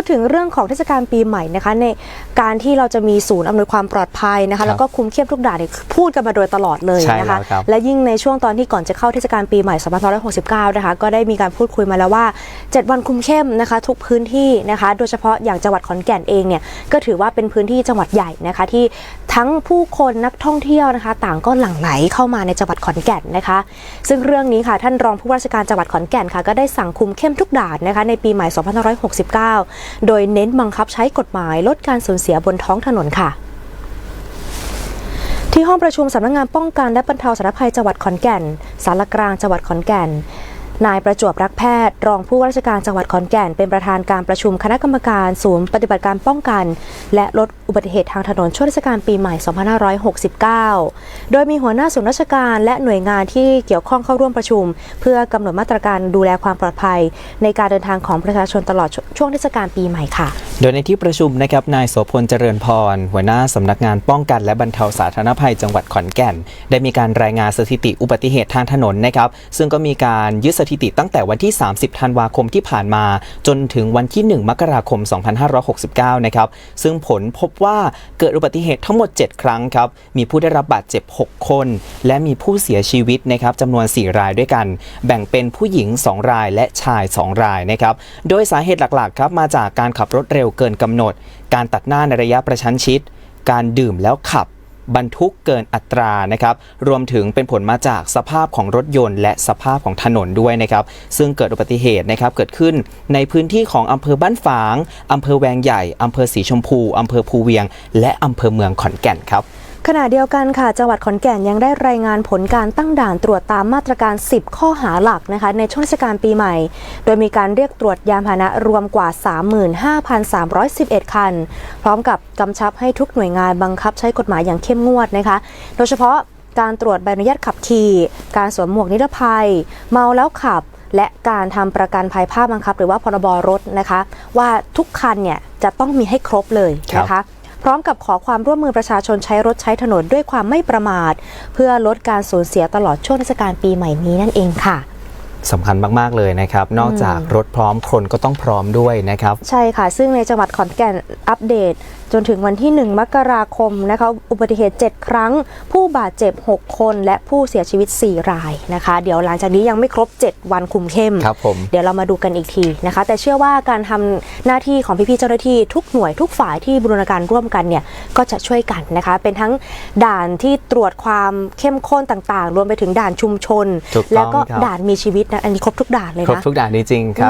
พูดถึงเรื่องของเทศกาลปีใหม่นะคะในการที่เราจะมีศูนย์อำนวยความปลอดภัยนะครัคะบแล้วก็คุมเข้มทุกด่านเนี่ยพูดกันมาโดยตลอดเลยใช่นะคะแล้วครับและยิ่งในช่วงตอนที่ก่อนจะเข้าเทศกาลปีใหม่2569 นะคะ ก็ได้มีการพูดคุยมาแล้วว่า 7 วันคุมเข้มนะคะ ทุกพื้นที่นะคะ โดยเฉพาะอย่างจังหวัดขอนแก่นเองเนี่ยก็ถือว่าเป็นพื้นที่จังหวัดใหญ่นะคะที่ ทั้งผู้คนนักท่องเที่ยวนะคะ ต่างก็หลั่งไหลเข้ามาในจังหวัดขอนแก่นนะคะ ซึ่งเรื่องนี้ค่ะท่านรองผู้ว่าราชการจังหวัดขอนแก่นค่ะก็ได้สั่งคุมเข้มทุกด่านนะคะในปีใหม่ 2569 โดยเน้นบังคับใช้กฎหมายลดการสูญเสียบนท้องถนนค่ะที่ห้องประชุมสำนักงานป้องกันและบรรเทาสาธารณภัยจังหวัดขอนแก่น สารกลางจังหวัดขอนแก่น นายประจวบรักแพทย์ รองผู้ว่าราชการจังหวัดขอนแก่น เป็นประธานการประชุมคณะกรรมการศูนย์ปฏิบัติการป้องกัน และลดอุบัติเหตุทางถนนช่วงเทศกาลปีใหม่ 2569 โดยมีหัวหน้าส่วนราชการและหน่วยงานที่เกี่ยวข้องเข้าร่วมประชุม เพื่อกำหนดมาตรการดูแลความปลอดภัย ในการเดินทางของประชาชนตลอดช่วงเทศกาลปีใหม่ค่ะ โดยในที่ประชุมนะครับนายโสพลเจริญพร หัวหน้าสำนักงานป้องกัน และบรรเทาสาธารณภัยจังหวัดขอนแก่น ได้มีการรายงานสถิติอุบัติเหตุทางถนนนะครับซึ่งก็มีการยึดสถิติตั้งแต่วันที่ 30 ธันวาคมที่ผ่านมา จนถึงวันที่ 1 มกราคม 2569 นะครับ ซึ่งผลพบว่าเกิดอุบัติเหตุทั้งหมด 7 ครั้งครับ มีผู้ได้รับบาดเจ็บ 6 คน และมีผู้เสียชีวิตนะครับจำนวน 4 รายด้วยกัน แบ่งเป็นผู้หญิง 2 รายและชาย 2 รายนะครับ โดยสาเหตุหลักๆครับมาจากการขับรถเร็วเกินกำหนด การตัดหน้าในระยะประชันชิด การดื่มแล้วขับ บรรทุกเกินอัตรานะครับรวมถึงเป็นผลมาจากสภาพของรถยนต์ และสภาพของถนนด้วยนะครับซึ่งเกิดอุบัติเหตุนะครับเกิดขึ้นในพื้นที่ของอำเภอบ้านฝางอำเภอแวงใหญ่อำเภอสีชมพูอำเภอภูเวียง และอำเภอเมืองขอนแก่นครับ ขณะเดียวกันค่ะ จังหวัดขอนแก่นยังได้รายงานผลการตั้งด่านตรวจตามมาตรการ 10 ข้อหาหลักนะคะในช่วงเทศกาลปีใหม่ โดยมีการเรียกตรวจยานพาหนะรวมกว่า 35,311 คัน พร้อมกับกำชับให้ทุกหน่วยงานบังคับใช้กฎหมายอย่างเข้มงวดนะคะ โดยเฉพาะการตรวจใบอนุญาตขับขี่ การสวมหมวกนิรภัย เมาแล้วขับ และการทำประกันภัยภาพบังคับ หรือว่าพรบรถนะคะ ว่าทุกคันเนี่ยจะต้องมีให้ครบเลยนะคะ พร้อมกับขอความร่วมมือประชาชนใช้รถใช้ถนนด้วยความไม่ประมาท เพื่อลดการสูญเสียตลอดช่วงเทศกาลปีใหม่นี้นั่นเองค่ะสำคัญมาก ๆ เลยนะครับ นอกจากรถพร้อมคนก็ต้องพร้อมด้วยนะครับ ใช่ค่ะ ซึ่งในจังหวัดขอนแก่นอัปเดต จนถึงวันที่ 1 มกราคมนะคะอุบัติเหตุ 7 ครั้ง ผู้บาดเจ็บ 6 คน และผู้เสียชีวิต 4 รายนะคะ เดี๋ยวหลังจากนี้ยังไม่ครบ 7 วันคุมเข้มครับผมเดี๋ยวเรามาดูกันอีกทีนะคะ แต่เชื่อว่าการทำหน้าที่ของพี่ๆเจ้าหน้าที่ทุกหน่วยทุกฝ่ายที่บูรณาการร่วมกันเนี่ยก็จะช่วยกันนะคะ เป็นทั้งด่านที่ตรวจความเข้มข้นต่างๆ รวมไปถึงด่านชุมชนถูกต้องแล้วก็ครับด่านมีชีวิตนะอันนี้ครบทุกด่านเลยครบนะทุกด่านจริงๆครับ